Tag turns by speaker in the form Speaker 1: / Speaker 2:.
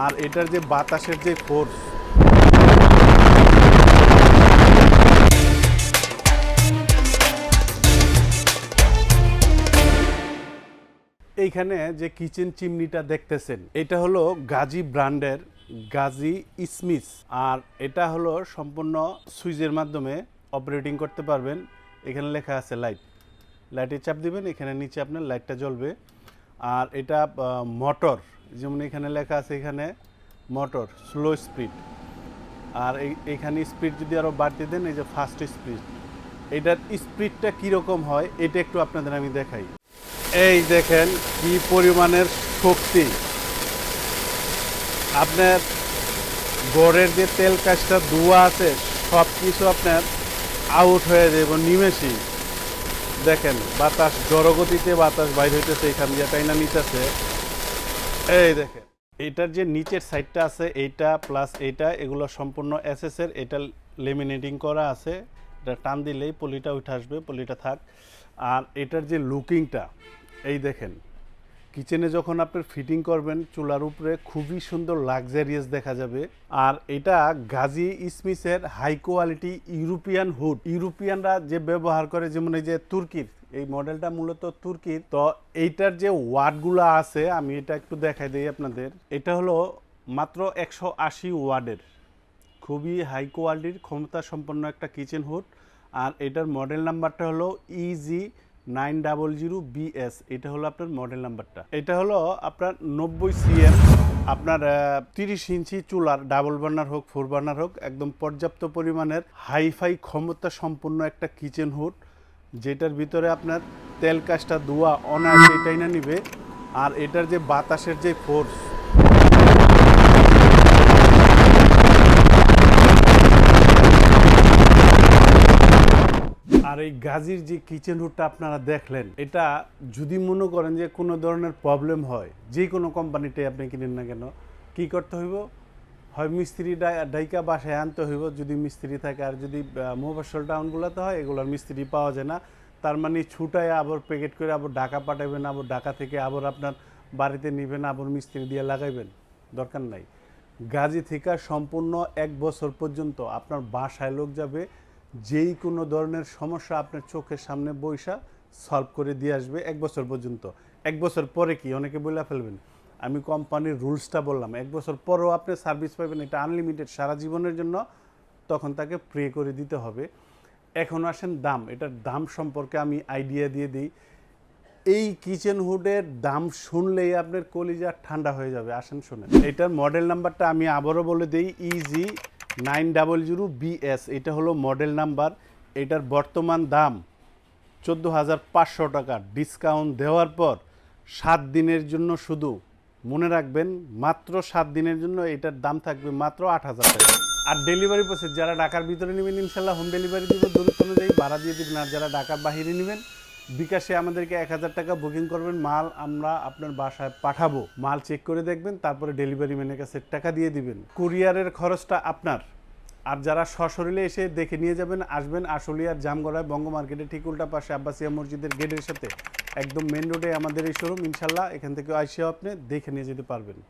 Speaker 1: আর এটার যে বাতাসের যে ফোর্স এইখানে যে কিচেন চিমনিটা দেখতেছেন, এটা হলো গাজী ব্র্যান্ডের গাজী ইসমিস আর এটা হলো সম্পূর্ণ সুইচের মাধ্যমে অপারেটিং করতে পারবেন। এখানে লেখা আছে লাইট লাইটে চাপ দিবেন, এখানে নিচে আপনার লাইটটা জ্বলবে। আর এটা মোটর যেমন এখানে লেখা আছে এখানে মোটর স্লো স্পিড আর এই এইখানে স্পিড যদি আরও বাড়তে দেন, এই যে ফাস্ট স্পিড এটার স্পিডটা কীরকম হয়, এটা একটু আপনাদের আমি দেখাই। এই দেখেন কি পরিমাণের শক্তি। আপনার গড়ের যে তেল কাজটা ধোয়া আছে সব কিছু আপনার আউট হয়ে যাবে এবং নিমেষই। দেখেন, বাতাস, জড়গতিতে বাতাস বাইর হইতেছে, এখান দিয়ে টাইনা নিতেছে। এই দেখেন, এটার যে নিচের সাইডটা আছে, এইটা প্লাস এইটা, এগুলো সম্পূর্ণ এসএস এর, এটা লেমিনেটিং করা আছে। এটা টান দিলেই পলিটা উঠে আসবে, পলিটা থাক। আর এটার যে লুকিংটা এই দেখেন কিচেনে যখন আপনি ফিটিং করবেন, চুলার উপরে খুবই সুন্দর লাক্সারিয়াস দেখা যাবে। আর এটা গাজী ইসমিসের হাই কোয়ালিটি ইউরোপিয়ান হুড ইউরোপিয়ানরা যে ব্যবহার করে, যেমন এই যে তুর্কির এই মডেলটা মূলত তুর্কির। তো এইটার যে ওয়ার্ডগুলো আছে, আমি এটা একটু দেখাই দিই আপনাদের। এটা হলো মাত্র একশো আশি ওয়ার্ডের। খুবই হাই কোয়ালিটির ক্ষমতা সম্পন্ন একটা কিচেন হুড। আর এটার মডেল নাম্বারটা হলো EG nine double zero BS এটা হলো আপনার মডেল নাম্বারটা। এটা হলো আপনার নব্বই সিএম, আপনার তিরিশ ইঞ্চি চুলার, ডাবল বার্নার হোক, ফোর বার্নার হোক, একদম পর্যাপ্ত পরিমাণের হাইফাই ক্ষমতা সম্পন্ন একটা কিচেন হুড। যেটার ভিতরে আপনার তেল কাজটা ধোয়া অনায়াসে এটাই না নিবে। আর এটার যে বাতাসের যে ফোর্স আর এই গাজির যে কিচেন হুডটা আপনারা দেখলেন, এটা যদি মনে করেন যে কোনো ধরনের প্রবলেম হয়, যে কোনো কোম্পানিতে আপনি কিনেন না কেন, কি করতে হইব? হয় মিস্ত্রি ডাই- ডাইকা বাসায় আনতে হইব, যদি মিস্ত্রি থাকে। আর যদি মোবাসল টাউনগুলোতে হয়, এগুলোর মিস্ত্রি পাওয়া যায় না। তার মানে ছুটায় আবার প্যাকেট করে আবার ঢাকা পাঠাবেন আবার ঢাকা থেকে আবার আপনার বাড়িতে নিবেন, আবার মিস্ত্রি দিয়ে লাগাইবেন। দরকার নাই। গাজী থেকে সম্পূর্ণ এক বছর পর্যন্ত আপনার বাসায় লোক যাবে, যেই কোনো ধরনের সমস্যা আপনার চোখের সামনে বৈশা সলভ করে দিয়ে আসবে এক বছর পর্যন্ত। এক বছর পরে কি? অনেকে বলে ফেলবেন। আমি কোম্পানির রুলসটা বললাম, এক বছর পরেও আপনি সার্ভিস পাবেন, এটা আনলিমিটেড সারা জীবনের জন্য, তখন তাকে প্রে করে দিতে হবে। এখন আসেন দাম এটার দাম সম্পর্কে আমি আইডিয়া দিয়ে দিই। এই কিচেন হুডের দাম শুনলেই আপনার কলিজা ঠান্ডা হয়ে যাবে, আসেন শুনেন। এটার মডেল নাম্বারটা আমি আবারও বলে দিই EG nine double zero BS এটা হলো মডেল নাম্বার এটার বর্তমান দাম চোদ্দ হাজার পাঁচশো টাকা ডিসকাউন্ট দেওয়ার পর সাত দিনের জন্য শুধু মনে রাখবেন, মাত্র সাত দিনের জন্য এটার দাম থাকবে মাত্র আট হাজার টাকা। আর ডেলিভারি প্রসেস যারা ঢাকার ভিতরে নেবেন, ইনশাল্লাহ হোম ডেলিভারি দিব। দূরত্ব অনুযায়ী ভাড়া দিয়ে দিবেন। আর যারা ঢাকার বাহিরে নেবেন, বিকাশে আমাদেরকে এক হাজার টাকা বুকিং করবেন। মাল আমরা আপনার বাসায় পাঠাবো। মাল চেক করে দেখবেন, তারপরে ডেলিভারি ম্যানের কাছে টাকা দিয়ে দিবেন। কুরিয়ারের খরচটা আপনার। আর যারা সশরীরে এসে দেখে নিয়ে যাবেন, আসবেন আশুলিয়ার জামগড়ায় বঙ্গ মার্কেটে ঠিক উল্টা পাশে আব্বাসিয়া মসজিদের গেটের সাথে। একদম মেন রোডে আমাদের এই শোরুম ইনশাল্লাহ এখান থেকে আইসেও আপনি, দেখে নিয়ে যেতে পারবেন।